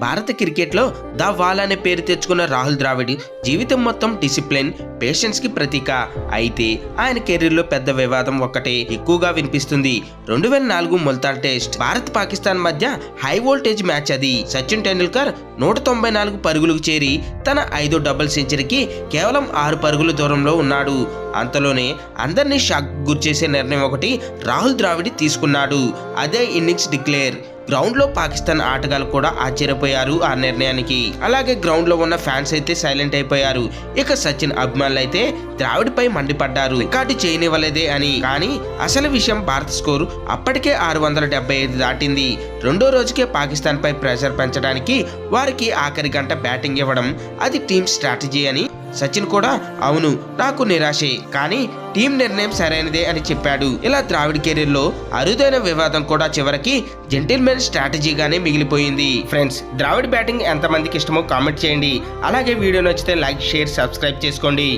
భారత క్రికెట్లో the wall అనే పేరు తెచ్చుకున్న రాహుల్ ద్రావిడ్ జీవితం మొత్తం డిసిప్లిన్ పేషెన్స్కి ప్రతీక. అయితే ఆయన కెరీర్లో పెద్ద వివాదం ఒక్కటే ఎక్కువగా వినిపిస్తుంది. రెండు వేల నాలుగు ముల్తాన్ టెస్ట్ భారత్ పాకిస్తాన్ మధ్య హై వోల్టేజ్ మ్యాచ్ అది. సచిన్ టెండూల్కర్ నూట తొంభై నాలుగు పరుగులకు చేరి తన ఐదో డబుల్ సెంచరీకి కేవలం ఆరు పరుగుల దూరంలో ఉన్నాడు. అంతలోనే అందరినీ షాక్ గురిచేసే నిర్ణయం ఒకటి రాహుల్ ద్రావిడ్ తీసుకున్నాడు. అదే ఇన్నింగ్స్ డిక్లేర్. గ్రౌండ్లో పాకిస్తాన్ ఆటగాళ్ళు కూడా ఆశ్చర్యపోయారు ఆ నిర్ణయానికి. అలాగే గ్రౌండ్లో ఉన్న ఫ్యాన్స్ అయితే సైలెంట్ అయిపోయారు. ఇక సచిన్ అభిమానులు అయితే ద్రావిడ్ పై మండిపడ్డారు. రికార్డు చేయనివ్వలేదే అని. కానీ అసలు విషయం భారత స్కోరు అప్పటికే ఆరు వందల డెబ్బై ఐదు దాటింది. రెండో రోజుకే పాకిస్తాన్ పై ప్రెషర్ పెంచడానికి వారికి ఆఖరి గంట బ్యాటింగ్ ఇవ్వడం అది టీం స్ట్రాటజీ అని సచిన్ కూడా అవును నాకు నిరాశే కానీ టీం నిర్ణయం సరైనదే అని చెప్పాడు. ఇలా ద్రావిడ్ కెరీర్లో అరుదైన వివాదం కూడా చివరికి జెంటిల్మెన్ స్ట్రాటజీగానే మిగిలిపోయింది. ఫ్రెండ్స్ ద్రావిడ్ బ్యాటింగ్ ఎంతమందికి ఇష్టమో కామెంట్ చేయండి. అలాగే వీడియో నచ్చితే లైక్ షేర్ సబ్స్క్రైబ్ చేసుకోండి.